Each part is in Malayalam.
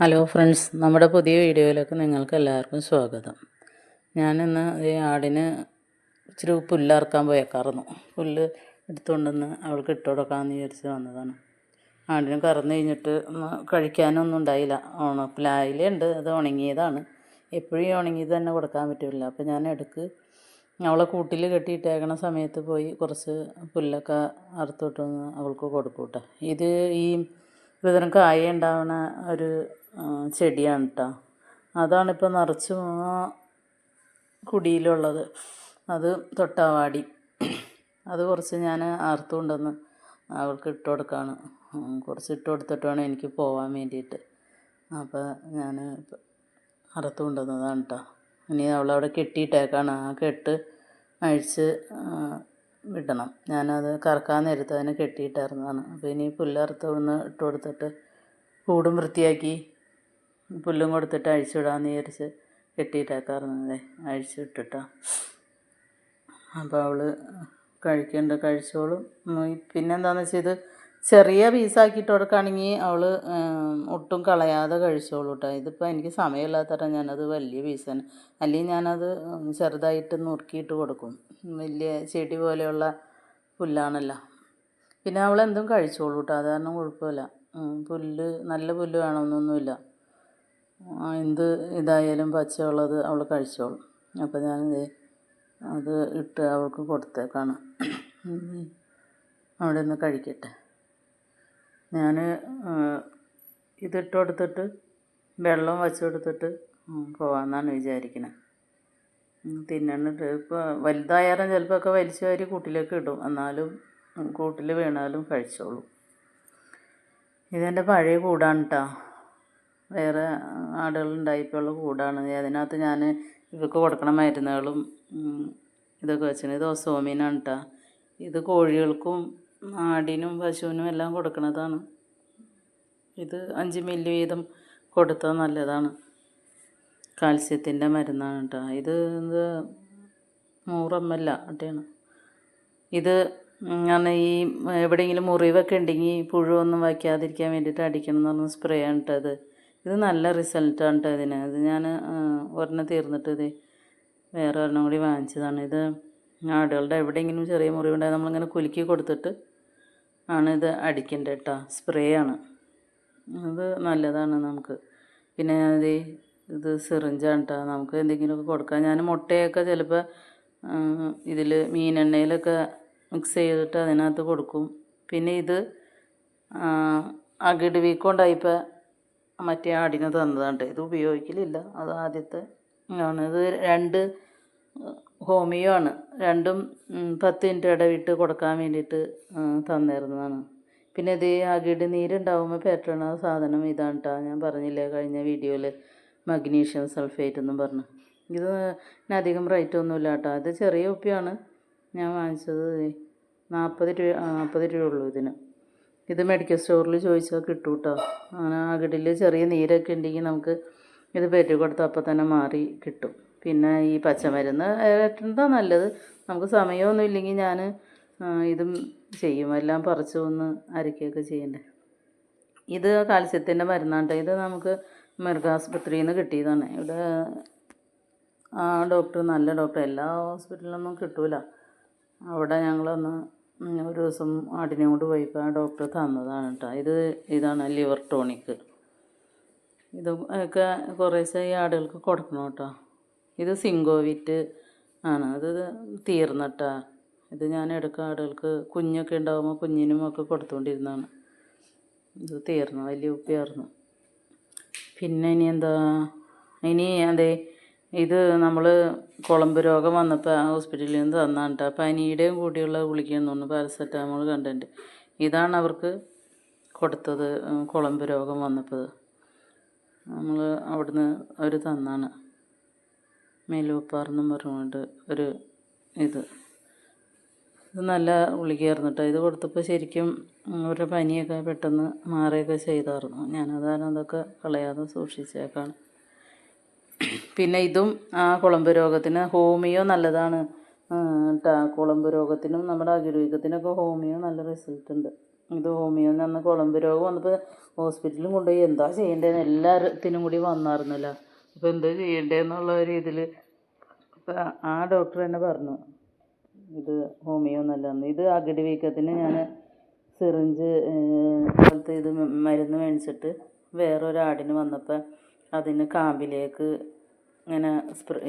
ഹലോ ഫ്രണ്ട്സ് നമ്മുടെ പുതിയ വീഡിയോയിലേക്ക് നിങ്ങൾക്ക് എല്ലാവർക്കും സ്വാഗതം. ഞാനിന്ന് ഈ ആടിന് ഇച്ചിരി പുല്ലറക്കാൻ പോയേക്കാറുന്നു പുല്ല് എടുത്തുകൊണ്ടുവന്ന് അവൾക്ക് ഇട്ട് കൊടുക്കാമെന്ന് വിചാരിച്ച് വന്നതാണ്. ആടിന് കറന്നു കഴിഞ്ഞിട്ട് കഴിക്കാനൊന്നും ഉണ്ടായില്ല. ഉണ അത് ഉണങ്ങിയതാണ്. എപ്പോഴും ഉണങ്ങിയത് തന്നെ കൊടുക്കാൻ പറ്റില്ല. അപ്പോൾ ഞാൻ ഇടയ്ക്ക് അവളെ കൂട്ടിൽ കെട്ടിയിട്ടേക്കണ സമയത്ത് പോയി കുറച്ച് പുല്ലൊക്കെ അറുത്തോട്ട് വന്ന് അവൾക്ക് കൊടുക്കൂട്ടെ ഇത് ഈ വിതരം കായ ഉണ്ടാവണ ഒരു ചെടിയാണ് കേട്ടോ അതാണിപ്പോൾ നിറച്ചും ആ കുടിയിലുള്ളത്. അത് തൊട്ടാവാടി. അത് കുറച്ച് ഞാൻ അറുത്ത് കൊണ്ടുവന്ന് അവൾക്ക് ഇട്ട് കൊടുക്കാണ്. കുറച്ച് ഇട്ട് കൊടുത്തിട്ട് വേണം എനിക്ക് പോവാൻ വേണ്ടിയിട്ട്. അപ്പോൾ ഞാൻ അറുത്ത് കൊണ്ടുവന്നതാണ് കേട്ടോ ഇനി അവളവിടെ കെട്ടിയിട്ടേക്കാണ്. ആ കെട്ട് അഴിച്ച് വിടണം. ഞാനത് കറക്കാൻ നേരത്ത് അതിനെ കെട്ടിയിട്ടായിരുന്നതാണ്. അപ്പോൾ ഇനി പുല്ലറുത്ത് ഒന്ന് ഇട്ട് കൊടുത്തിട്ട് കൂടും വൃത്തിയാക്കി പുല്ലും കൊടുത്തിട്ട് അഴിച്ചുവിടാമെന്ന് വിചാരിച്ച് കെട്ടിയിട്ടേക്കാറുന്നത് അഴിച്ചു വിട്ടിട്ടാ അപ്പോൾ അവൾ കഴിക്കേണ്ട കഴിച്ചോളും. പിന്നെന്താണെന്ന് വെച്ചാൽ ഇത് ചെറിയ പീസാക്കിയിട്ട് കൊടുക്കുകയാണെങ്കിൽ അവൾ ഒട്ടും കളയാതെ കഴിച്ചോളൂ കേട്ടോ ഇതിപ്പോൾ എനിക്ക് സമയമില്ലാത്തരം ഞാനത് വലിയ പീസ് തന്നെ അല്ലെങ്കിൽ ഞാനത് ചെറുതായിട്ട് നുറുക്കിയിട്ട് കൊടുക്കും. വലിയ ചെടി പോലെയുള്ള പുല്ലാണല്ലോ. പിന്നെ അവൾ എന്തും കഴിച്ചോളൂ കേട്ടോ അത് കാരണം കുഴപ്പമില്ല. പുല്ല് നല്ല പുല്ല് വേണമെന്നൊന്നുമില്ല. എന്ത് ഇതായാലും പച്ചയുള്ളത് അവൾ കഴിച്ചോളും. അപ്പോൾ ഞാൻ അത് ഇട്ട് അവൾക്ക് കൊടുത്തേക്കാണ്. അവിടെ നിന്ന് കഴിക്കട്ടെ. ഞാൻ ഇതിട്ട് കൊടുത്തിട്ട് വെള്ളം വച്ച് കൊടുത്തിട്ട് പോവാമെന്നാണ് വിചാരിക്കുന്നത് തിന്നണിട്ട് ഇപ്പോൾ വലുതായാലും ചിലപ്പോൾ ഒക്കെ വലിച്ചു വാരി കൂട്ടിലേക്ക് ഇടും. എന്നാലും കൂട്ടിൽ വീണാലും കഴിച്ചോളും. ഇതെന്റെ പഴയ കൂടാണ് കേട്ടോ വേറെ ആടുകളുണ്ടായപ്പോഴുള്ള കൂടാണ്. അതിനകത്ത് ഞാൻ ഇവർക്ക് കൊടുക്കണ മരുന്നുകളും ഇതൊക്കെ വെച്ചിന്. ഇത് ഒസോമീനാണ് കേട്ടോ ഇത് കോഴികൾക്കും ആടിനും പശുവിനും എല്ലാം കൊടുക്കണതാണ്. ഇത് അഞ്ച് മില്ലി വീതം കൊടുത്താൽ നല്ലതാണ്. കാൽസ്യത്തിന്റെ മരുന്നാണ് കേട്ടോ ഇത് ഇത് നൂറ് എം എൽ അട്ടയാണ്. ഇത് അങ്ങനെ ഈ എവിടെയെങ്കിലും മുറിവൊക്കെ ഉണ്ടെങ്കിൽ പുഴുവൊന്നും വയ്ക്കാതിരിക്കാൻ വേണ്ടിയിട്ട് അടിക്കണം എന്ന് പറഞ്ഞ സ്പ്രേ ആണ് കേട്ടോ ഇത്. ഇത് നല്ല റിസൾട്ടാണ് കേട്ടോ ഇതിന്. ഇത് ഞാൻ ഒരെണ്ണം തീർന്നിട്ട് ഇത് വേറെ ഒരെണ്ണം കൂടി വാങ്ങിച്ചതാണ്. ഇത് ആടുകളുടെ എവിടെയെങ്കിലും ചെറിയ മുറിവുണ്ടായാൽ നമ്മളിങ്ങനെ കുലുക്കി കൊടുത്തിട്ട് ആണ് ഇത് അടിക്കേണ്ടത് കേട്ടോ സ്പ്രേ ആണ്. അത് നല്ലതാണ് നമുക്ക്. പിന്നെ ഞാനിത് ഇത് സിറിഞ്ചാണ് കേട്ടോ നമുക്ക് എന്തെങ്കിലുമൊക്കെ കൊടുക്കാം. ഞാൻ മുട്ടയൊക്കെ ചിലപ്പോൾ ഇതിൽ മീനെണ്ണയിലൊക്കെ മിക്സ് ചെയ്തിട്ട് അതിനകത്ത് കൊടുക്കും. പിന്നെ ഇത് അകിട് വീക്കമുണ്ടായപ്പോൾ മറ്റേ ആടിന് തന്നതാണ്. ഇത് ഉപയോഗിക്കലില്ല. അത് ആദ്യത്തെ ആണ്. ഇത് രണ്ട് ഹോമിയോ ആണ്. രണ്ടും പത്ത് മിനിറ്റ് ഇടവിട്ട് കൊടുക്കാൻ വേണ്ടിയിട്ട് തന്നിരുന്നതാണ് പിന്നെ ഇത് അകിട് നീരുണ്ടാവുമ്പോൾ പെരട്ടണ സാധനം ഇതാണ് കേട്ടോ ഞാൻ പറഞ്ഞില്ലേ കഴിഞ്ഞ വീഡിയോയിൽ മഗ്നീഷ്യം സൾഫേറ്റ് എന്നും പറഞ്ഞു. ഇത് അധികം റേറ്റ് ഒന്നുമില്ല കേട്ടോ ഇത് ചെറിയ ഉപ്പിയാണ് ഞാൻ വാങ്ങിച്ചത് നാൽപ്പത് രൂപ നാൽപ്പത് രൂപ ഉള്ളൂ ഇതിന്. ഇത് മെഡിക്കൽ സ്റ്റോറിൽ ചോദിച്ചാൽ കിട്ടും കേട്ടോ അങ്ങനെ അകിടിൽ ചെറിയ നീരൊക്കെ ഉണ്ടെങ്കിൽ നമുക്ക് ഇത് പെറ്റി കൊടുത്താൽ അപ്പം തന്നെ മാറി കിട്ടും. പിന്നെ ഈ പച്ചമരുന്ന് എന്താ നല്ലത്? നമുക്ക് സമയമൊന്നും ഇല്ലെങ്കിൽ ഞാൻ ഇതും ചെയ്യും. എല്ലാം പറിച്ച് ഒന്ന് അരയ്ക്കുകയൊക്കെ ചെയ്യണ്ടേ. ഇത് കാൽസ്യത്തിന്റെ മരുന്നാണ്. ഇത് നമുക്ക് മൃഗാസ്പത്രിയിൽ നിന്ന് കിട്ടിയതാണ്. ഇവിടെ ആ ഡോക്ടർ നല്ല ഡോക്ടർ. എല്ലാ ഹോസ്പിറ്റലിലൊന്നും കിട്ടൂല. അവിടെ ഞങ്ങളൊന്ന് ഒരു ദിവസം ആടിനെ കൊണ്ട് പോയപ്പോൾ ആ ഡോക്ടർ തന്നതാണ് കേട്ടോ ഇത് ഇതാണ് ലിവർ ടോണിക്ക് ഇത് ഒക്കെ കുറേശ്ശെ ഈ ആടുകൾക്ക് കൊടുക്കണം കേട്ടോ ഇത് സിങ്കോവിറ്റ് ആണ്. അത് തീർന്നിട്ടാ. ഇത് ഞാൻ ഇടയ്ക്ക് ആടുകൾക്ക് കുഞ്ഞൊക്കെ ഉണ്ടാകുമ്പോൾ കുഞ്ഞിനും ഒക്കെ കൊടുത്തുകൊണ്ടിരുന്നതാണ് ഇത് തീർന്നു. വലിയ ഉപ്പിയായിരുന്നു. പിന്നെ ഇനി എന്താ? ഇനി അതെ ഇത് നമ്മൾ കുളമ്പ് രോഗം വന്നപ്പോൾ ഹോസ്പിറ്റലിൽ നിന്ന് തന്നാണ് കേട്ടോ പനിയുടെയും കൂടിയുള്ള ഗുളികയെന്ന് പാരസെറ്റാമോൾ കണ്ടന്റ് ഇതാണ് അവർക്ക് കൊടുത്തത് കുളമ്പ് രോഗം വന്നപ്പോൾ നമ്മൾ അവിടുന്ന് അവർ തന്നാണ്. മെലൂപ്പാറെന്നും പറഞ്ഞുകൊണ്ട് ഒരു ഇത്. ഇത് നല്ല ഗുളികയായിരുന്നു കേട്ടോ ഇത് കൊടുത്തപ്പോൾ ശരിക്കും അവരുടെ പനിയൊക്കെ പെട്ടെന്ന് മാറുകയൊക്കെ ചെയ്തായിരുന്നു. ഞാനതാണ് അതൊക്കെ കളയാതെ സൂക്ഷിച്ചേക്കാണ്. പിന്നെ ഇതും ആ കുളമ്പ് രോഗത്തിന് ഹോമിയോ നല്ലതാണ്. കുളമ്പ് രോഗത്തിനും നമ്മുടെ ആയുർവേദത്തിനൊക്കെ ഹോമിയോ നല്ല റിസൾട്ട് ഉണ്ട്. ഇത് ഹോമിയോ നിന്ന് കുളമ്പ് രോഗം വന്നപ്പോൾ ഹോസ്പിറ്റലിൽ കൊണ്ടുപോയി എന്താ ചെയ്യേണ്ടതെന്ന് എല്ലാത്തിനും കൂടി വന്നായിരുന്നല്ലോ അപ്പോൾ എന്താ ചെയ്യേണ്ടതെന്നുള്ള ഇതിൽ അപ്പോൾ ആ ഡോക്ടർ തന്നെ പറഞ്ഞു ഇത് ഹോമിയോ നല്ലതാണ്. ഇത് അകിടി വീക്കത്തിന് ഞാൻ സിറിഞ്ച് പോലത്തെ ഇത് മരുന്ന് മേടിച്ചിട്ട് വേറൊരാടിന് വന്നപ്പോൾ അതിന് കാമ്പിലേക്ക് ഇങ്ങനെ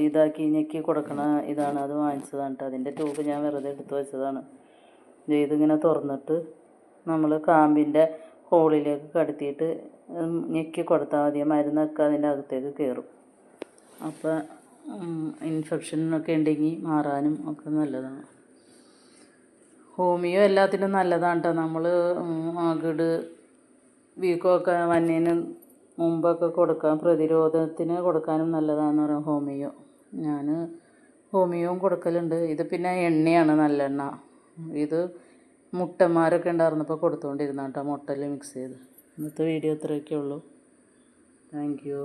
ഇതാക്കി ഞെക്കി കൊടുക്കണ ഇതാണ്. അത് വാങ്ങിച്ചതാണ് കേട്ടോ അതിന്റെ ട്യൂബ് ഞാൻ വെറുതെ എടുത്തു വെച്ചതാണ്. ഇതിങ്ങനെ തുറന്നിട്ട് നമ്മൾ കാമ്പിന്റെ ഹോളിലേക്ക് കടത്തിയിട്ട് ഞെക്കി കൊടുത്താൽ മതി. മരുന്നൊക്കെ അതിന്റെ അകത്തേക്ക് കയറും അപ്പോൾ ഇൻഫെക്ഷനൊക്കെ ഉണ്ടെങ്കിൽ മാറാനും ഒക്കെ നല്ലതാണ്. ഹോമിയോ എല്ലാത്തിനും നല്ലതാണ് കേട്ടോ നമ്മൾ അകിട് വീക്കമൊക്കെ വന്നതിന് മുമ്പൊക്കെ കൊടുക്കാൻ പ്രതിരോധത്തിന് കൊടുക്കാനും നല്ലതാണെന്ന് പറയും ഹോമിയോ. ഞാൻ ഹോമിയോ കൊടുക്കലുണ്ട്. ഇത് പിന്നെ എണ്ണയാണ് നല്ലെണ്ണ. ഇത് മുട്ടന്മാരൊക്കെ ഉണ്ടായിരുന്നപ്പോൾ കൊടുത്തുകൊണ്ടിരുന്ന കേട്ടോ മുട്ടയിൽ മിക്സ് ചെയ്ത്. ഇന്നത്തെ വീഡിയോ ഇത്രയൊക്കെ ഉള്ളൂ. Thank you